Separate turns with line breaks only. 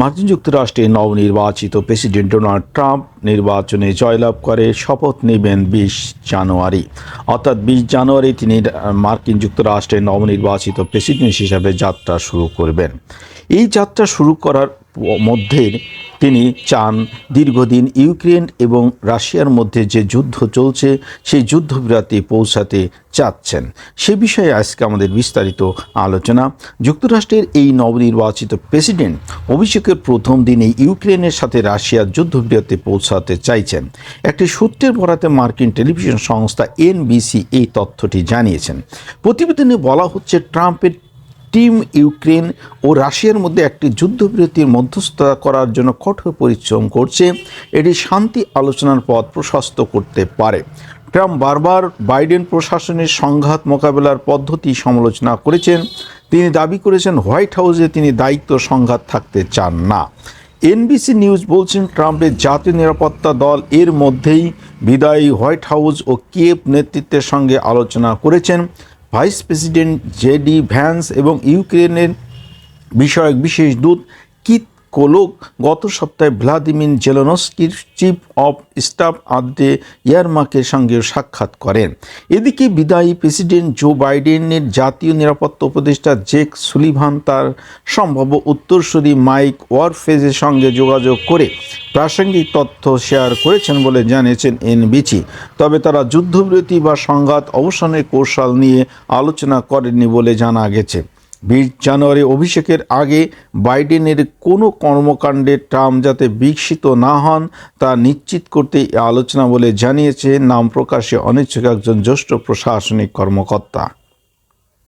মার্কিন যুক্তরাষ্ট্রে নবনির্বাচিত প্রেসিডেন্ট ডোনাল্ড ট্রাম্প নির্বাচনে জয়লাভ করে শপথ নেবেন বিশ জানুয়ারি। অর্থাৎ বিশ জানুয়ারি তিনি মার্কিন যুক্তরাষ্ট্রের নবনির্বাচিত প্রেসিডেন্ট হিসাবে যাত্রা শুরু করবেন। এই যাত্রা শুরু করার মধ্যে তিনি চান দীর্ঘদিন ইউক্রেন এবং রাশিয়ার মধ্যে যে যুদ্ধ চলছে, সেই যুদ্ধবিরতি পৌঁছাতে চাচ্ছেন। সে বিষয়ে আজকে আমাদের বিস্তারিত আলোচনা। যুক্তরাষ্ট্রের এই নবনির্বাচিত প্রেসিডেন্ট অভিষেকের প্রথম দিনে ইউক্রেনের সাথে রাশিয়ার যুদ্ধবিরতি পৌঁছাতে চাইছেন। একটি সূত্রের বরাতে মার্কিন টেলিভিশন সংস্থা এনবিসি এই তথ্যটি জানিয়েছেন। প্রতিবেদনে বলা হচ্ছে, ট্রাম্পের টিম ইউক্রেন ও রাশিয়ার মধ্যে একটি যুদ্ধবিরতির মধ্যস্থতা করার জন্য কঠোর পরিশ্রম করছে। এটি শান্তি আলোচনার পথ প্রশস্ত করতে পারে। ট্রাম্প বারবার বাইডেন প্রশাসনের সংঘাত মোকাবেলার পদ্ধতি সমালোচনা করেছেন। তিনি দাবি করেছেন, হোয়াইট হাউসে তিনি দায়িত্ব সংঘাত থাকতে চান না। এনবিসি নিউজ বলছেন, ট্রাম্পের জাতীয় নিরাপত্তা দল এর মধ্যেই বিদায়ী হোয়াইট হাউস ও কিয়েভ নেতৃত্বের সঙ্গে আলোচনা করেছেন। ভাইস প্রেসিডেন্ট জেডি ভ্যান্স এবং ইউক্রেনের বিষয়ক বিশেষ দূত কিত কোলোক। গত সপ্তাহে ভ্লাদিমির জেলনস্কির চিফ অফ স্টাফ আদে ইয়ারমাকের সঙ্গে সাক্ষাৎ করেন। এদিকে বিদায়ী প্রেসিডেন্ট জো বাইডেনের জাতীয় নিরাপত্তা উপদেষ্টা জেক সুলিভান তার সম্ভাব্য উত্তরসূরি মাইক ওয়ারফেজের সঙ্গে যোগাযোগ করে প্রাসঙ্গিক তথ্য শেয়ার করেছেন বলে জানিয়েছেন এনবিসি। তবে তারা যুদ্ধবিরতি বা সংঘাত অবসানের কৌশল নিয়ে আলোচনা করেননি বলে জানা গেছে। বিশ জানুয়ারি অভিষেকের আগে বাইডেনের কোনো কর্মকাণ্ডে ট্রাম্প যাতে বিকশিত না হন তা নিশ্চিত করতে আলোচনা বলে জানিয়েছে নাম প্রকাশে অনিচ্ছুক একজন জ্যেষ্ঠ প্রশাসনিক কর্মকর্তা।